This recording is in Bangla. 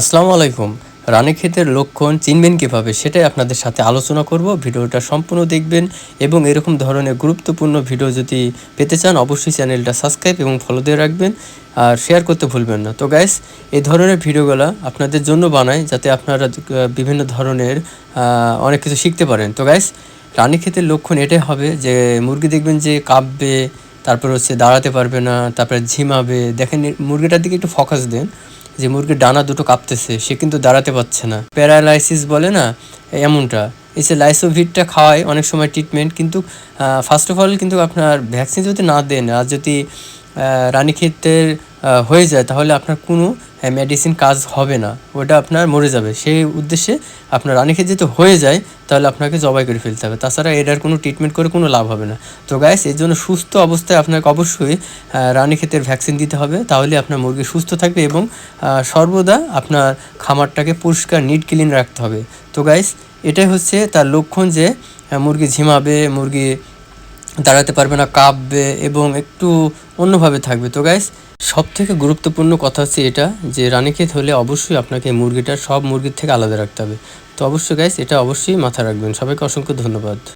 আসসালামু আলাইকুম। রানীক্ষেতের লক্ষণ চিনবেন কীভাবে সেটাই আপনাদের সাথে আলোচনা করব। ভিডিওটা সম্পূর্ণ দেখবেন এবং এরকম ধরনের গুরুত্বপূর্ণ ভিডিও যদি পেতে চান, অবশ্যই চ্যানেলটা সাবস্ক্রাইব এবং ফলো দিয়ে রাখবেন আর শেয়ার করতে ভুলবেন না। তো গাইস এই ধরনের ভিডিওগুলো আপনাদের জন্য বানাই যাতে আপনারা বিভিন্ন ধরনের অনেক কিছু শিখতে পারেন। তো গাইস রানীক্ষেতের লক্ষণ এটাই হবে যে, মুরগি দেখবেন যে কাঁপবে তারপর হচ্ছে দাঁড়াতে পারবে না, তারপরে ঝিমাবে। দেখেন মুরগিটার দিকে একটু ফোকাস দেন। যে মুরগির ডানা দুটো কাঁপতেছে, সে কিন্তু দাঁড়াতে পারছে না। প্যারালাইসিস বলে না? এমনটা। যে লাইসোভিটটা খাওয়ায় অনেক সময় ট্রিটমেন্ট কিন্তু ফার্স্ট অফ অল কিন্তু আপনার ভ্যাকসিন যদি না দেন, আর যদি রানীক্ষেতের হয়ে যায়, তাহলে আপনার কোনো মেডিসিন কাজ হবে না, ওটা আপনার মরে যাবে। সেই উদ্দেশ্যে আপনার রানীক্ষেত যদি হয়ে যায়, তাহলে আপনাকে জবাই করে ফেলতে হবে। তাছাড়া এটার কোনো ট্রিটমেন্ট করে কোনো লাভ হবে না। তো গাইস এর জন্য সুস্থ অবস্থায় আপনাকে অবশ্যই রানীক্ষেতের ভ্যাকসিন দিতে হবে। তাহলে আপনার মুরগি সুস্থ থাকবে এবং সর্বদা আপনার খামারটাকে পরিষ্কার নিট ক্লিন রাখতে হবে। তো গাইস এটাই হচ্ছে তার লক্ষণ যে মুরগি ঝিমাবে, মুরগি দাঁড়াতে পারবে না, কাঁপবে এবং একটু অন্যভাবে থাকবে। তো গাইস সব থেকে গুরুত্বপূর্ণ কথা হচ্ছে এটা যে রানীক্ষেত হলে অবশ্যই আপনাকে মুরগিটা সব মুরগির থেকে আলাদা রাখতে হবে। তো অবশ্যই গাইস এটা অবশ্যই মাথা রাখবেন। সবাইকে অসংখ্য ধন্যবাদ।